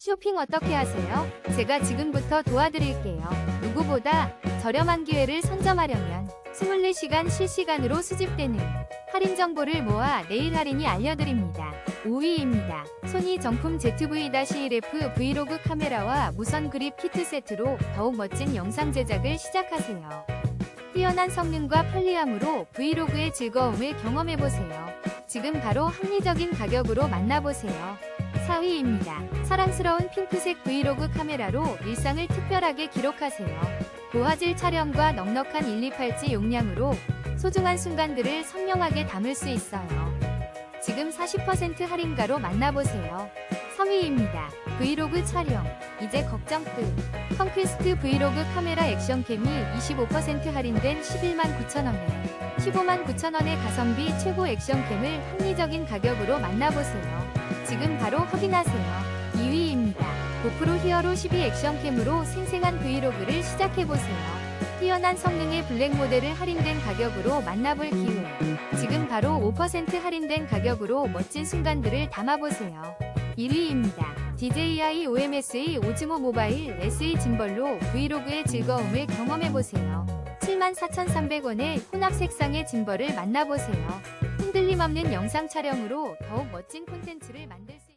쇼핑 어떻게 하세요? 제가 지금부터 도와드릴게요. 누구보다 저렴한 기회를 선점하려면 24시간 실시간으로 수집되는 할인 정보를 모아 내일 할인이 알려드립니다. 5위입니다. 소니 정품 ZV-1F 브이로그 카메라와 무선 그립 키트 세트로 더욱 멋진 영상 제작을 시작하세요. 뛰어난 성능과 편리함으로 브이로그의 즐거움을 경험해보세요. 지금 바로 합리적인 가격으로 만나보세요. 4위입니다. 사랑스러운 핑크색 브이로그 카메라로 일상을 특별하게 기록하세요. 고화질 촬영과 넉넉한 12팔찌 용량으로 소중한 순간들을 선명하게 담을 수 있어요. 지금 40% 할인가로 만나보세요. 3위입니다. 브이로그 촬영. 이제 걱정 끝. 컨퀘스트 브이로그 카메라 액션캠이 25% 할인된 11만 9천원에 15만 9천원의 가성비 최고 액션캠을 합리적인 가격으로 만나보세요. 지금 바로 확인하세요. 2위입니다. 고프로 히어로 12 액션캠으로 생생한 브이로그를 시작해보세요. 뛰어난 성능의 블랙 모델을 할인된 가격으로 만나볼 기회. 지금 바로 5% 할인된 가격으로 멋진 순간들을 담아보세요. 1위입니다. DJI OMS의 오즈모 모바일 SE 짐벌로 브이로그의 즐거움을 경험해보세요. 74,300원의 혼합 색상의 짐벌을 만나보세요. 흔들림 없는 영상 촬영으로 더욱 멋진 콘텐츠를 만들 수